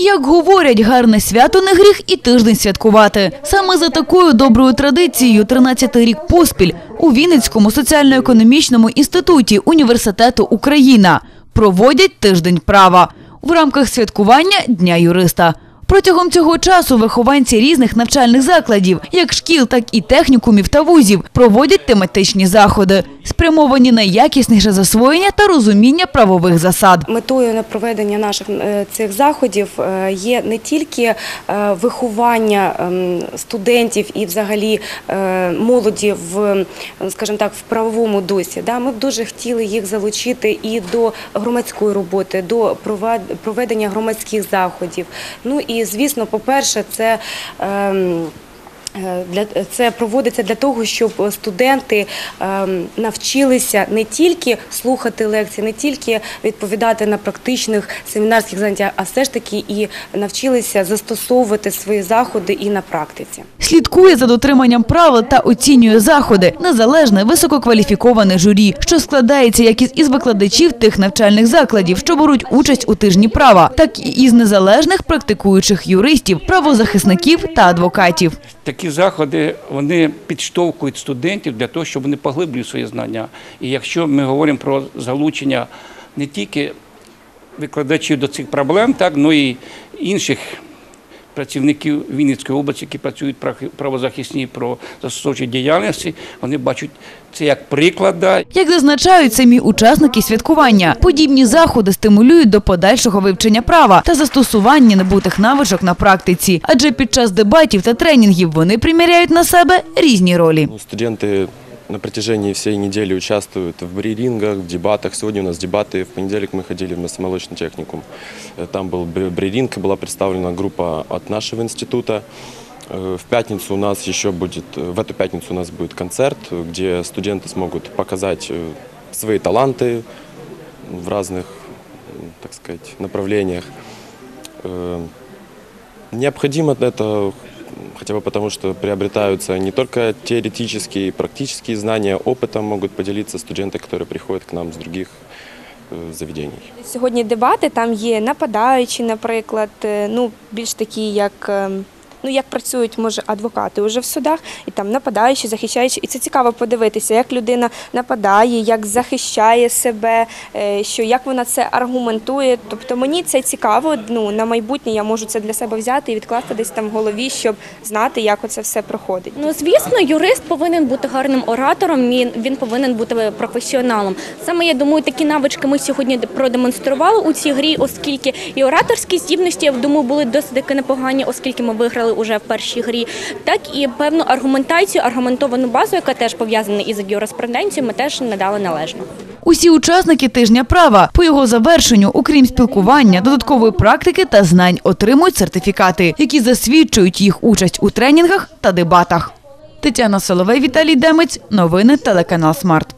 Як говорять, гарне свято не гріх і тиждень святкувати. Саме за такою доброю традицією 13-й рік поспіль у Вінницькому соціально-економічному інституті університету Україна проводять тиждень права в рамках святкування Дня юриста. Протягом цього часу вихованці різних навчальних закладів, як шкіл, так і технікумів та вузів, проводять тематичні заходи, спрямовані на якісніше засвоєння та розуміння правових засад. Метою на проведення наших е, цих заходів е, є не тільки е, виховання ем, студентів і взагалі молоді в, скажімо так, в правовому дусі. Ми б дуже хотіли їх залучити і до громадської роботи, до проведення громадських заходів. Ну і звісно, по-перше, це. Е, Для це проводиться для того, щоб студенти ем, навчилися не тільки слухати лекції, не тільки відповідати на практичних семінарських заняттях, а все ж таки і навчилися застосовувати свої заходи і на практиці. Слідкує за дотриманням правил та оцінює заходи незалежне висококваліфіковане журі, що складається як із- викладачів тих навчальних закладів, що беруть участь у тижні права, так і із незалежних практикуючих юристів, правозахисників та адвокатів. Такі заходи вони підштовхують студентів для того, щоб вони поглиблювали свої знання. І якщо ми говоримо про залучення не тільки викладачів до цих проблем, так, ну і інших працівників Вінницької області, які працюють в прах- про застосовчій діяльності, вони бачать це як приклад. Як зазначають самі учасники святкування, подібні заходи стимулюють до подальшого вивчення права та застосування набутих навичок на практиці, адже під час дебатів та тренінгів вони приміряють на себе різні ролі. Ну, Студенты на протяжении всей недели участвуют в брейрингах, в дебатах. Сегодня у нас дебаты. В понедельник мы ходили в мясомолочный техникум. Э, Там был и была представлена группа от нашего института. Э, В пятницу у нас еще будет, э, в эту пятницу у нас будет концерт, где студенты смогут показать свои таланты в разных, так сказать, направлениях. Необходимо это хотя бы потому, что приобретаются не только теоретические и практические знания, опытом могут поделиться студенты, которые приходят к нам с других э, заведений. Сьогодні дебати, там є нападаючі, наприклад, е, ну, більш такі, як. Ну, як працюють, може, адвокати вже в судах, і там нападаючі, захищаючі. І це цікаво подивитися, як людина нападає, як захищає себе, е, що як вона це аргументує. Тобто мені це цікаво. Ну на майбутнє я можу це для себе взяти і відкласти десь там в голові, щоб знати, як оце все проходить. Ну звісно, юрист повинен бути гарним оратором. Він він повинен бути професіоналом. Саме я думаю, такі навички ми сьогодні продемонстрували у цій грі, оскільки і ораторські здібності, я думаю, були досить таки непогані, оскільки ми виграли уже в першій грі. Так і певну аргументацію, аргументовану базу, яка теж пов'язана із юриспруденцією, ми теж надали належно. Усі учасники тижня права по його завершенню, окрім спілкування, додаткової практики та знань, отримують сертифікати, які засвідчують їх участь у тренінгах та дебатах. Тетяна Соловей, Віталій Демець. Новини телеканал Смарт.